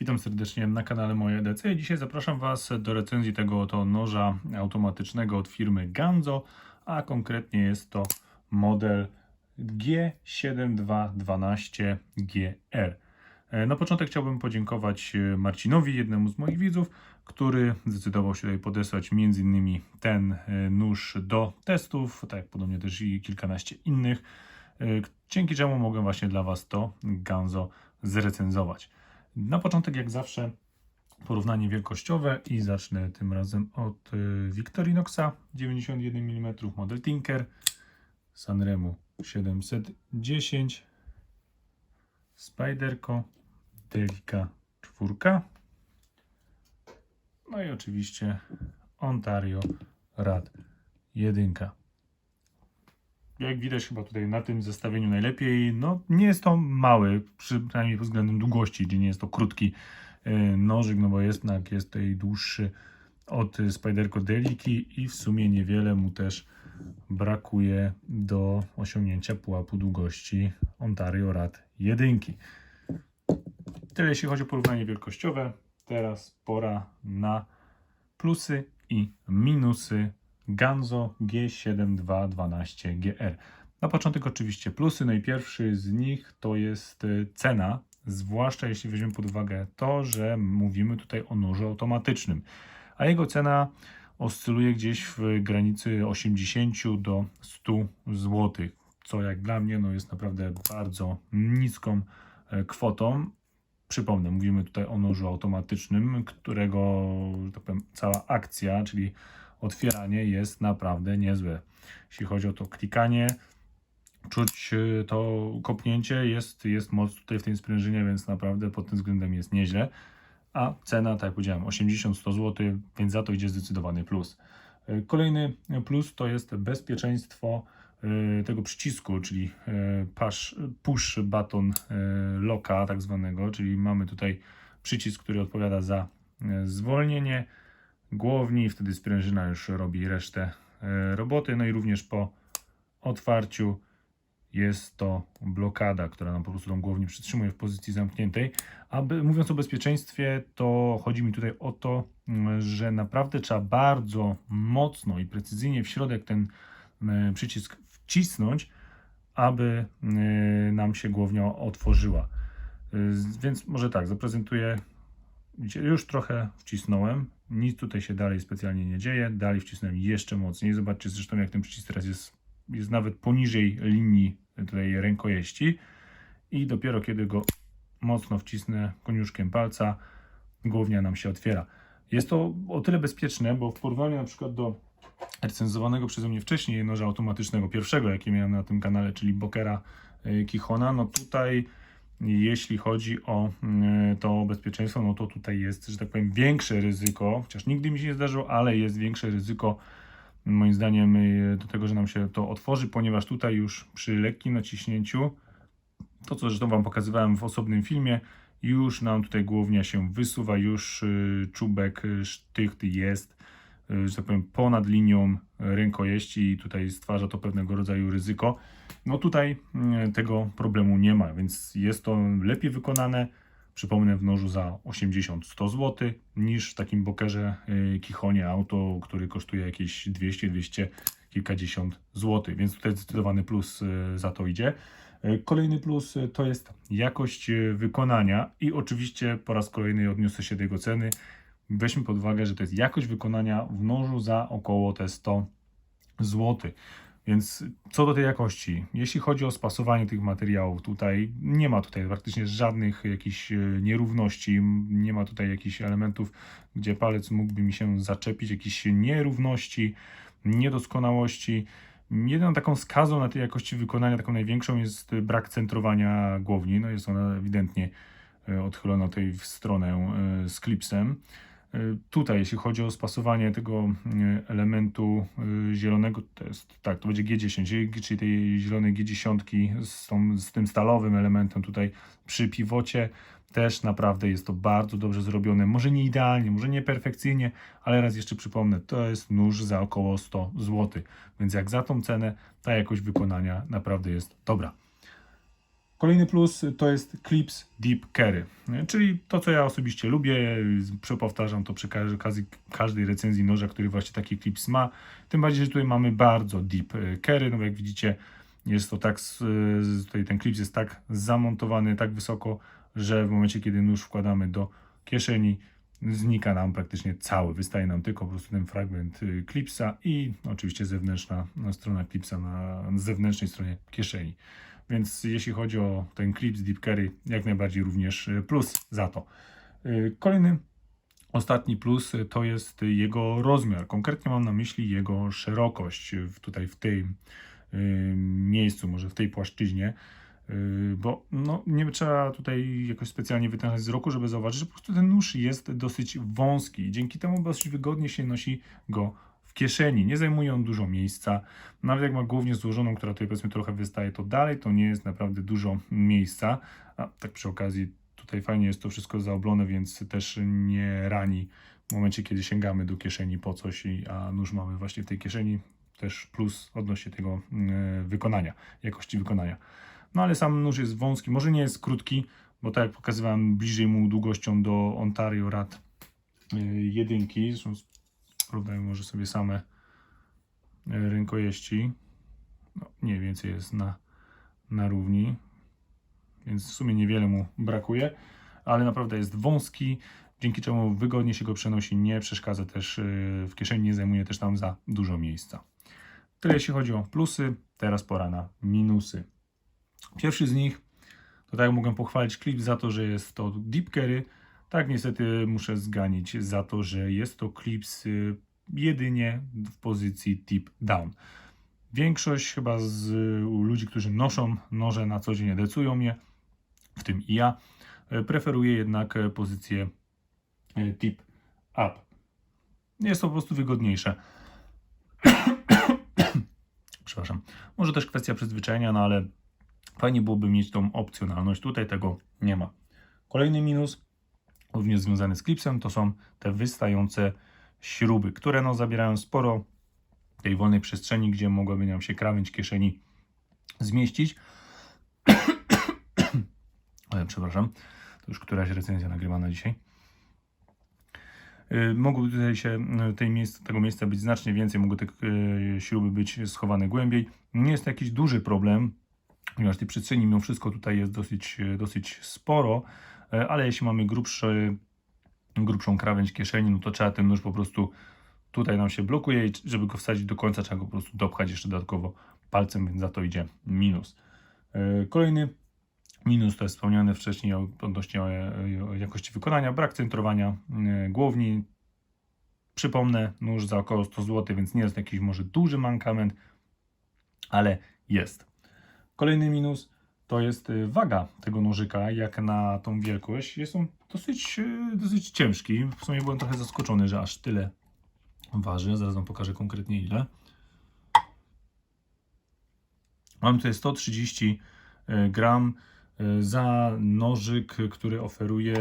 Witam serdecznie na kanale Moje EDC. Dzisiaj zapraszam Was do recenzji tego oto noża automatycznego od firmy Ganzo, a konkretnie jest to model G7212GR. E, Na początek chciałbym podziękować e, Marcinowi, jednemu z moich widzów, który zdecydował się tutaj podesłać m.in. ten e, nóż do testów, tak jak podobnie też i kilkanaście innych, dzięki czemu mogę właśnie dla Was to Ganzo zrecenzować. Na początek, jak zawsze, porównanie wielkościowe i zacznę tym razem od y, Victorinoxa. 91 mm model Tinker, Sanremu 710, Spiderco, Delica 4, no i oczywiście Ontario Rad 1 jak widać chyba tutaj na tym zestawieniu najlepiej, no nie jest to mały, przynajmniej pod względem długości, gdzie nie jest to krótki e, nożyk, no bo jednak jest tutaj dłuższy od Spiderco Deliki i w sumie niewiele mu też brakuje do osiągnięcia pułapu długości Ontario Rad 1. Tyle jeśli chodzi o porównanie wielkościowe. Teraz pora na plusy i minusy Ganzo G7212GR. Na początek oczywiście plusy, no i pierwszy z nich to jest e, cena, zwłaszcza jeśli weźmiemy pod uwagę to, że mówimy tutaj o nożu automatycznym, a jego cena oscyluje gdzieś w granicy 80 do 100 zł, co jak dla mnie no jest naprawdę bardzo niską e, kwotą. Przypomnę, mówimy tutaj o nożu automatycznym, którego tak powiem, cała akcja, czyli otwieranie jest naprawdę niezłe. Jeśli chodzi o to klikanie, czuć y, to kopnięcie, jest, jest moc tutaj w tej sprężynie, więc naprawdę pod tym względem jest nieźle. A cena, tak jak powiedziałem, 80-100 zł, więc za to idzie zdecydowany plus. Y, Kolejny plus to jest bezpieczeństwo y, tego przycisku, czyli push, push button locka tak zwanego, czyli mamy tutaj przycisk, który odpowiada za zwolnienie, głowni, wtedy sprężyna już robi resztę e, roboty. No i również po otwarciu jest to blokada, która nam po prostu tą głownię przytrzymuje w pozycji zamkniętej. Aby, mówiąc o bezpieczeństwie, to chodzi mi tutaj o to, że naprawdę trzeba bardzo mocno i precyzyjnie w środek ten e, przycisk wcisnąć, aby e, nam się głownia otworzyła. Więc może tak, zaprezentuję już trochę wcisnąłem. Nic tutaj się dalej specjalnie nie dzieje. Dalej wcisnąłem jeszcze mocniej. Zobaczcie zresztą, jak ten przycisk teraz jest, jest nawet poniżej linii tutaj rękojeści. I dopiero kiedy go mocno wcisnę koniuszkiem palca, głownia nam się otwiera. Jest to o tyle bezpieczne, bo w porównaniu na przykład do recenzowanego przeze mnie wcześniej noża automatycznego, pierwszego, jaki miałem na tym kanale, czyli Bokera y, Kichona, no tutaj jeśli chodzi o mm, to bezpieczeństwo, no to tutaj jest, że tak powiem, większe ryzyko, chociaż nigdy mi się nie zdarzyło, ale jest większe ryzyko, moim zdaniem, y, do tego, że nam się to otworzy, ponieważ tutaj już przy lekkim naciśnięciu, to co zresztą Wam pokazywałem w osobnym filmie, już nam tutaj głownia się wysuwa, już y, czubek y, sztycht jest, że tak powiem, ponad linią rękojeści i tutaj stwarza to pewnego rodzaju ryzyko. No tutaj mm, tego problemu nie ma, więc jest to lepiej wykonane. Przypomnę w nożu za 80-100 zł niż w takim bokerze y, Kichonie Auto, który kosztuje jakieś 200-200 kilkadziesiąt złotych, więc tutaj zdecydowany plus y, za to idzie. Y, Kolejny plus to jest jakość wykonania i oczywiście po raz kolejny odniosę się do jego ceny. Weźmy pod uwagę, że to jest jakość wykonania w nożu za około te 100 zł. Więc co do tej jakości, jeśli chodzi o spasowanie tych materiałów, tutaj nie ma tutaj praktycznie żadnych jakichś e, nierówności, nie ma tutaj jakichś elementów, gdzie palec mógłby mi się zaczepić, jakichś nierówności, niedoskonałości. Jedyną taką skazą na tej jakości wykonania, taką największą jest brak centrowania głowni. No jest ona ewidentnie e, odchylona tutaj w stronę e, z klipsem. Tutaj, jeśli chodzi o spasowanie tego y, elementu y, zielonego, to jest tak, to będzie G10, czyli tej zielonej G10 z, tą, z tym stalowym elementem tutaj przy piwocie, też naprawdę jest to bardzo dobrze zrobione. Może nie idealnie, może nie perfekcyjnie, ale raz jeszcze przypomnę, to jest nóż za około 100 zł. Więc jak za tą cenę, ta jakość wykonania naprawdę jest dobra. Kolejny plus to jest Clips Deep Carry, czyli to, co ja osobiście lubię, przepowtarzam to przy okazji- każdej recenzji noża, który właśnie taki clips ma. Tym bardziej, że tutaj mamy bardzo deep e, carry, no jak widzicie, jest to tak, z- tutaj ten clips jest tak zamontowany, tak wysoko, że w momencie, kiedy nóż wkładamy do kieszeni, znika nam praktycznie cały. Wystaje nam tylko po prostu ten fragment y, clipsa i oczywiście zewnętrzna strona clipsa na zewnętrznej stronie kieszeni. Więc jeśli chodzi o ten clips Deep Carry, jak najbardziej również y, plus za to. Y, Kolejny, ostatni plus y, to jest jego rozmiar. Konkretnie mam na myśli jego szerokość tutaj w tym miejscu, może w tej płaszczyźnie. Bo no, nie trzeba tutaj jakoś specjalnie wytężać wzroku, żeby zauważyć, że po prostu ten nóż jest dosyć wąski dzięki temu dosyć wygodnie się nosi go kieszeni. Nie zajmuje on dużo miejsca. Nawet jak ma głownię złożoną, która tutaj powiedzmy trochę wystaje, to dalej to nie jest naprawdę dużo miejsca. A tak przy okazji tutaj fajnie jest to wszystko zaoblone, więc też nie rani w momencie, kiedy sięgamy do kieszeni po coś, a nóż mamy właśnie w tej kieszeni. Też plus odnośnie tego yy, wykonania, jakości wykonania. No ale sam nóż jest wąski, może nie jest krótki, bo tak jak pokazywałem bliżej mu długością do Ontario Rad y, jedynki, zresztą sprawdzajmy może sobie same y, rękojeści. No, mniej więcej jest na, na równi, więc w sumie niewiele mu brakuje, ale naprawdę jest wąski, dzięki czemu wygodnie się go przenosi, nie przeszkadza też y, w kieszeni, nie zajmuje też tam za dużo miejsca. Tyle jeśli chodzi o plusy, teraz pora na minusy. Pierwszy z nich, to tak mogę pochwalić klip za to, że jest to deep carry, tak niestety muszę zganić za to, że jest to clips y, jedynie w pozycji tip down. Większość chyba z ludzi, którzy noszą noże na co dzień, decują je, w tym i ja, y, preferuje jednak y, pozycję tip up. Jest to po prostu wygodniejsze. Przepraszam. Może też kwestia przyzwyczajenia, no ale Fajnie byłoby mieć tą opcjonalność. Tutaj tego nie ma. Kolejny minus, również związany z klipsem, to są te wystające śruby, które no, zabierają sporo tej wolnej przestrzeni, gdzie mogłaby nam się krawędź kieszeni zmieścić. Ale, przepraszam, to już któraś recenzja nagrywana dzisiaj. Y, Mogły tutaj się y, tej tego miejsca być znacznie więcej, mogły te śruby być schowane głębiej. Nie jest to jakiś duży problem, ponieważ tej przestrzeni mimo wszystko tutaj jest dosyć, e, dosyć sporo, e, ale jeśli mamy grubszy, grubszą krawędź kieszeni, no to trzeba ten nóż po prostu tutaj nam się blokuje i żeby go wsadzić do końca, trzeba go po prostu dopchać jeszcze dodatkowo palcem, więc za to idzie minus. E, Kolejny minus to jest wspomniane wcześniej odnośnie e, jakości wykonania, brak centrowania e, głowni. Przypomnę, nóż za około 100 zł, więc nie jest jakiś może duży mankament, ale jest. Kolejny minus to jest y, waga tego nożyka, jak na tą wielkość. Jest on dosyć, y, dosyć ciężki. W sumie byłem trochę zaskoczony, że aż tyle waży. Zaraz Wam pokażę konkretnie ile. Mam tutaj 130 y, gram za nożyk, który oferuje.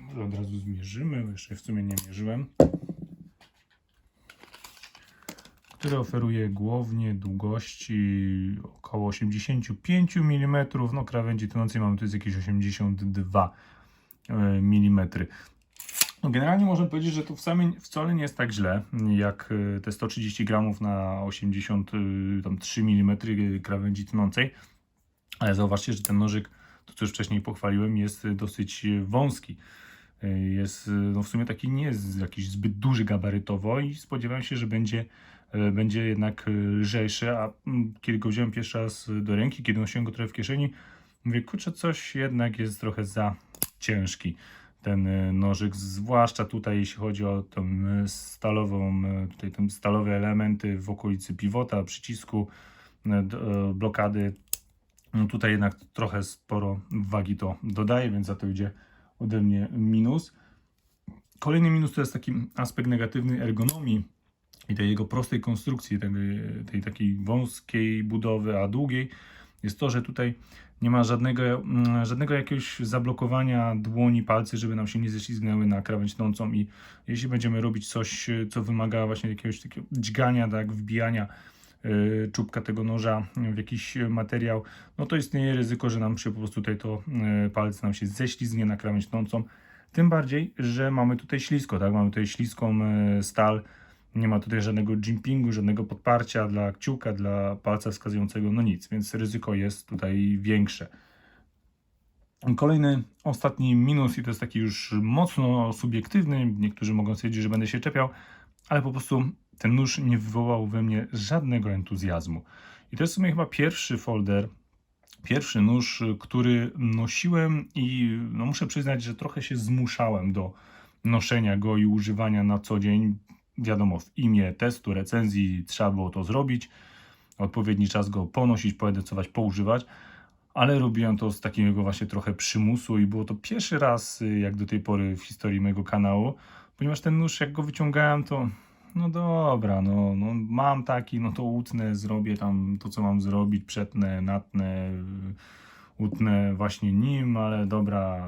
Może od razu zmierzymy, jeszcze w sumie nie mierzyłem. Który oferuje głownie długości około 85 mm. No, krawędzi tnącej mamy tu jest jakieś 82 mm. No, generalnie można powiedzieć, że to wcale, nie jest tak źle, jak e, te 130 gramów na 83 mm krawędzi tnącej. Ale zauważcie, że ten nożyk, to co już wcześniej pochwaliłem, jest e, dosyć wąski. E, Jest e, no w sumie taki nie jest jakiś zbyt duży gabarytowo i spodziewałem się, że będzie e, będzie jednak e, lżejszy, a mm, kiedy go wziąłem pierwszy raz do ręki, kiedy nosiłem go trochę w kieszeni, mówię, kurczę, coś jednak jest trochę za ciężki ten e, nożyk, zwłaszcza tutaj jeśli chodzi o tą e, stalową, e, tutaj te stalowe elementy w okolicy pivota, przycisku, e, e, blokady, no tutaj jednak trochę sporo wagi to dodaje, więc za to idzie ode mnie minus. Kolejny minus to jest taki aspekt negatywny ergonomii i tej jego prostej konstrukcji, tej, tej takiej wąskiej budowy, a długiej, jest to, że tutaj nie ma żadnego, mm, żadnego jakiegoś zablokowania dłoni, palcy, żeby nam się nie ześlizgnęły na krawędź tnącą i jeśli będziemy robić coś, co wymaga właśnie jakiegoś takiego dźgania, tak, wbijania y, czubka tego noża w jakiś materiał, no to istnieje ryzyko, że nam się po prostu tutaj to y, palec nam się ześlizgnie na krawędź tnącą. Tym bardziej, że mamy tutaj ślisko, tak? Mamy tutaj śliską y, stal, nie ma tutaj żadnego jimpingu, żadnego podparcia dla kciuka, dla palca wskazującego, no nic, więc ryzyko jest tutaj większe. Kolejny, ostatni minus, i to jest taki już mocno subiektywny, niektórzy mogą stwierdzić, że będę się czepiał, ale po prostu ten nóż nie wywołał we mnie żadnego entuzjazmu. I to jest w sumie chyba pierwszy folder, pierwszy nóż, który nosiłem i no muszę przyznać, że trochę się zmuszałem do noszenia go i używania na co dzień. Wiadomo, w imię testu, recenzji trzeba było to zrobić, odpowiedni czas go ponosić, poedycować, poużywać, ale robiłem to z takiego właśnie trochę przymusu i było to pierwszy raz, y, jak do tej pory w historii mojego kanału, ponieważ ten nóż, jak go wyciągałem, to no dobra, no, no mam taki, no to utnę, zrobię tam to, co mam zrobić, przetnę, natnę, y, utnę właśnie nim, ale dobra,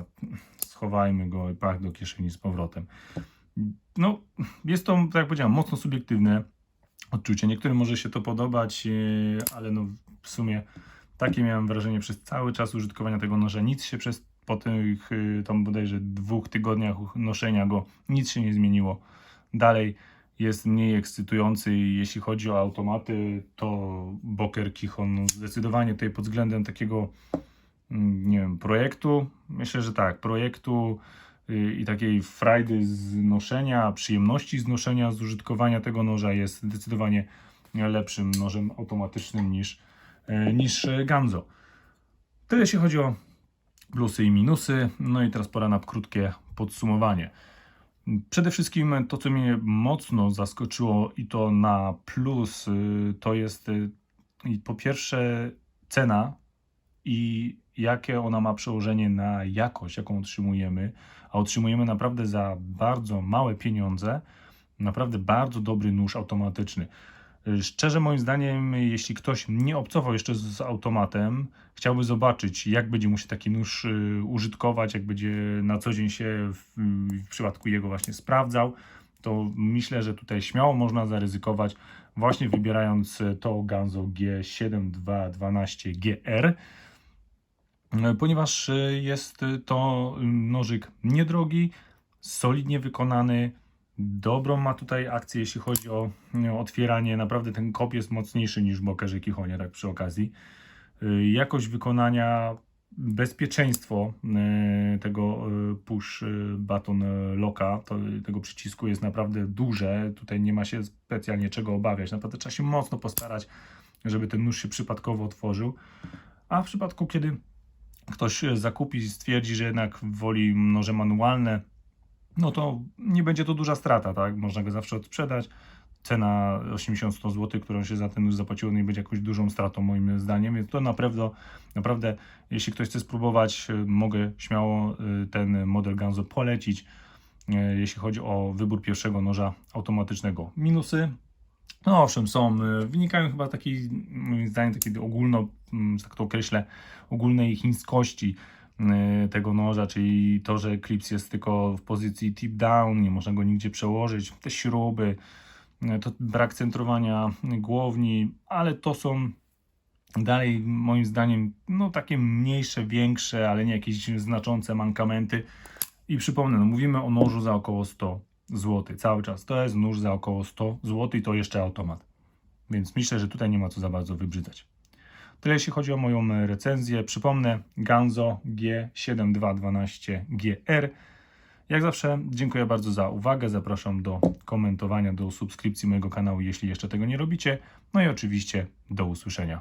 schowajmy go i pach do kieszeni z powrotem. No, jest to, tak jak powiedziałem, mocno subiektywne odczucie. Niektórym może się to podobać, yy, ale no w sumie takie miałem wrażenie przez cały czas użytkowania tego noża. Nic się przez po tych yy, tam bodajże dwóch tygodniach noszenia go nic się nie zmieniło. Dalej jest mniej ekscytujący jeśli chodzi o automaty, to Boker Kichon zdecydowanie tutaj pod względem takiego mm, nie wiem, projektu, myślę, że tak, projektu i takiej frajdy z noszenia, przyjemności z noszenia, z użytkowania tego noża jest zdecydowanie lepszym nożem automatycznym niż, yy, niż e, Ganzo. Tyle jeśli chodzi o plusy i minusy. No i teraz pora na krótkie podsumowanie. Przede wszystkim to, co mnie mocno zaskoczyło i to na plus, y, to jest po pierwsze cena i jakie ona ma przełożenie na jakość, jaką otrzymujemy, a otrzymujemy naprawdę za bardzo małe pieniądze, naprawdę bardzo dobry nóż automatyczny. Szczerze moim zdaniem, jeśli ktoś nie obcował jeszcze z automatem, chciałby zobaczyć, jak będzie mu się taki nóż y, użytkować, jak będzie na co dzień się w, w przypadku jego właśnie sprawdzał, to myślę, że tutaj śmiało można zaryzykować, właśnie wybierając to Ganzo G7212GR, y, ponieważ y, jest to nożyk niedrogi, solidnie wykonany, Dobrą ma tutaj akcję, jeśli chodzi o otwieranie. Naprawdę ten kop jest mocniejszy niż Bokerze Kichonie, tak przy okazji. Jakość wykonania, bezpieczeństwo tego push button locka, tego przycisku jest naprawdę duże. Tutaj nie ma się specjalnie czego obawiać. Naprawdę trzeba się mocno postarać, żeby ten nóż się przypadkowo otworzył. A w przypadku, kiedy ktoś zakupi stwierdzi, że jednak woli noże manualne, no to nie będzie to duża strata, tak? Można go zawsze odsprzedać. Cena 80-100 zł, którą się za ten nóż zapłaciło, nie będzie jakąś dużą stratą moim zdaniem, więc to naprawdę, naprawdę jeśli ktoś chce spróbować, mogę śmiało y, ten model Ganzo polecić, y, jeśli chodzi o wybór pierwszego noża automatycznego. Minusy, no owszem, są, y, wynikają chyba takiej, moim zdaniem, takiej ogólno, mm, tak to określę, ogólnej chińskości y, tego noża, czyli to, że klips jest tylko w pozycji tip down, nie można go nigdzie przełożyć, te śruby, y, to brak centrowania głowni, ale to są dalej moim zdaniem no takie mniejsze, większe, ale nie jakieś znaczące mankamenty. I przypomnę, no mówimy o nożu za około 100 zł cały czas. To jest nóż za około 100 zł i to jeszcze automat. Więc myślę, że tutaj nie ma co za bardzo wybrzydzać. Tyle jeśli chodzi o moją recenzję. Przypomnę Ganzo G7212GR. Jak zawsze dziękuję bardzo za uwagę. Zapraszam do komentowania, do subskrypcji mojego kanału, jeśli jeszcze tego nie robicie. No i oczywiście do usłyszenia.